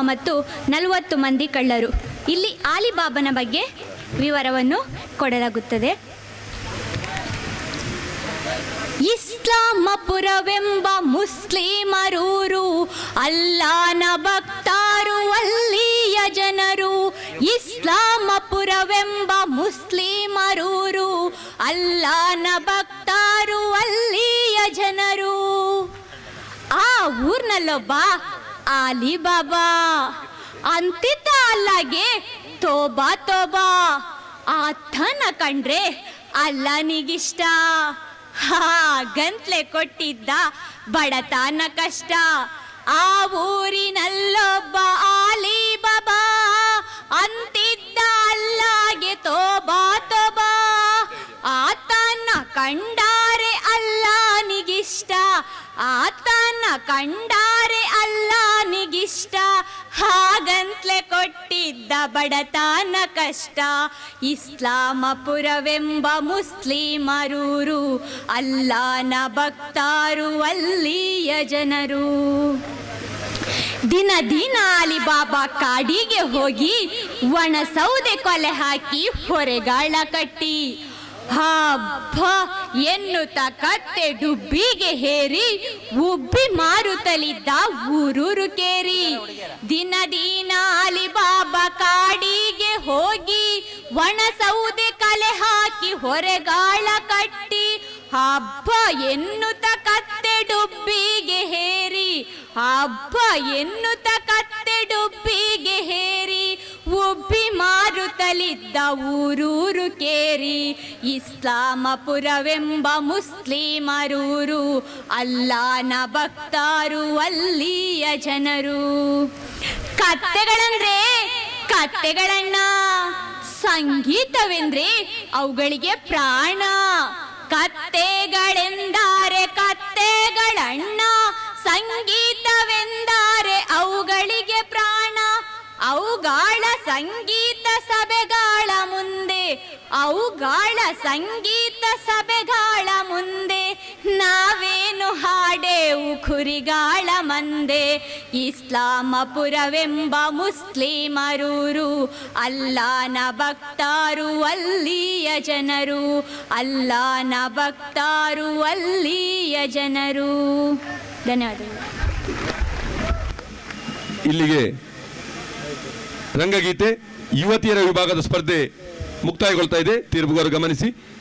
ಮತ್ತು ನಲವತ್ತು ಮಂದಿ ಕಳ್ಳರು. ಇಲ್ಲಿ ಆಲಿಬಾಬನ ಬಗ್ಗೆ ವಿವರವನ್ನು ಕೊಡಲಾಗುತ್ತದೆ. ಇಸ್ಲಾಮಪುರವೆಂಬ ಮುಸ್ಲಿಮರೂರು, ಅಲ್ಲಾನ ಭಕ್ತಾರು ಅಲ್ಲಿಯ ಜನರು. ಇಸ್ಲಾಮಪುರವೆಂಬ ಮುಸ್ಲಿಮರೂರು, ಅಲ್ಲಾನ ಭಕ್ತಾರು ಅಲ್ಲಿಯ ಜನರು. ಆ ಊರ್ನಲ್ಲೊಬ್ಬ ಆಲಿಬಾಬಾ ಅಂತಿದ್ದ ಅಲ್ಲಾಗೆ ತೋಬಾ ತೋಬಾ ಆತನ ಕಂಡ್ರೆ ಅಲ್ಲನಿಗಿಷ್ಟ. ಹಾಗಂತ್ಲೆ ಕೊಟ್ಟಿದ್ದ ಬಡತನ ಕಷ್ಟ. ಆ ಊರಿನಲ್ಲೊಬ್ಬ ಆಲಿಬಾಬಾ ಅಂತಿದ್ದ ಅಲ್ಲಾಗೆ ತೋಬಾ ತೋಬಾ ಆತನ ಕಂಡಾರೆ ಅಲ್ಲನಿಗಿಷ್ಟ. ಆತನ ಕಂಡಾರೆ ಬಡತನ ಕಷ್ಟ. ಇಸ್ಲಾಮಪುರವೆಂಬ ಮುಸ್ಲಿಮರೂರು, ಅಲ್ಲಾನ ಭಕ್ತಾರು ಅಲ್ಲಿಯ ಜನರು. ದಿನ ದಿನ ಅಲಿಬಾಬಾ ಕಾಡಿಗೆ ಹೋಗಿ ಒಣ ಸೌದೆ ಕೊಲೆ ಹಾಕಿ ಹೊರೆಗಾಳ ಕಟ್ಟಿ. ಹಬ್ಬ ಎನ್ನುತ್ತ ಕತ್ತೆ ಡುಬ್ಬಿಗೆ ಹೇರಿ, ಉಬ್ಬಿ ಮಾರುತ್ತಲಿದ್ದ ಊರೂರು ಕೇರಿ. ದಿನ ದಿನ ಅಲಿಬಾ ಹೋಗಿ ಒಣ ಸೌದೆ ಕಲೆ ಹಾಕಿ ಹೊರೆಗಾಳ ಕಟ್ಟಿ, ಹಬ್ಬ ಎನ್ನುತ್ತ ಕತ್ತೆ ಡುಬ್ಬಿಗೆ ಹೇರಿ, ಹಬ್ಬ ಎನ್ನುತ್ತ ಕತ್ತೆ ಡುಬ್ಬಿಗೆ ಹೇರಿ, ಉಬ್ಬಿ ಮಾರುತ್ತಲಿದ್ದ ಊರೂರು ಕೇರಿ, ಇಸ್ಲಾಮಪುರವೆಂಬ ಮುಸ್ಲಿಮರೂರು, ಅಲ್ಲಾನ ಭಕ್ತಾರು ಅಲ್ಲಿಯ ಜನರು. ಕತ್ತೆಗಳಂದ್ರೆ ಕತ್ತೆಗಳಣ್ಣ ಸಂಗೀತವೆಂದ್ರೆ ಅವುಗಳಿಗೆ ಪ್ರಾಣ. ಕತ್ತೆಗಳೆಂದಾರೆ ಕತ್ತೆಗಳಣ್ಣ ಸಂಗೀತವೆಂದಾರೆ ಅವುಗಳಿಗೆ ಪ್ರಾಣ. ಅವುಗಳ ಸಂಗೀತ ಸಭೆಗಳ ಮುಂದೆ, ಅವುಗಳ ಸಂಗೀತ ಸಭೆಗಳ ಮುಂದೆ ನಾವೇನು ಕುರಿಗಾಳ ಮಂದೆ ಇಸ್ಲಾಮಪುರವೆಂಬ ಮುಸ್ಲಿಮರೂರು, ಅಲ್ಲಾನ ಭಕ್ತಾರು ಅಲ್ಲಿಯ ಜನರು, ಅಲ್ಲಾನ ಭಕ್ತಾರು ಅಲ್ಲಿಯ ಜನರು. ಧನ್ಯವಾದಗಳು. ಇಲ್ಲಿಗೆ ರಂಗಗೀತೆ ಯುವತಿಯರ ವಿಭಾಗದ ಸ್ಪರ್ಧೆ ಮುಕ್ತಾಯಗೊಳ್ತಾ ಇದೆ. ತೀರ್ಪುಗಾರು ಗಮನಿಸಿ.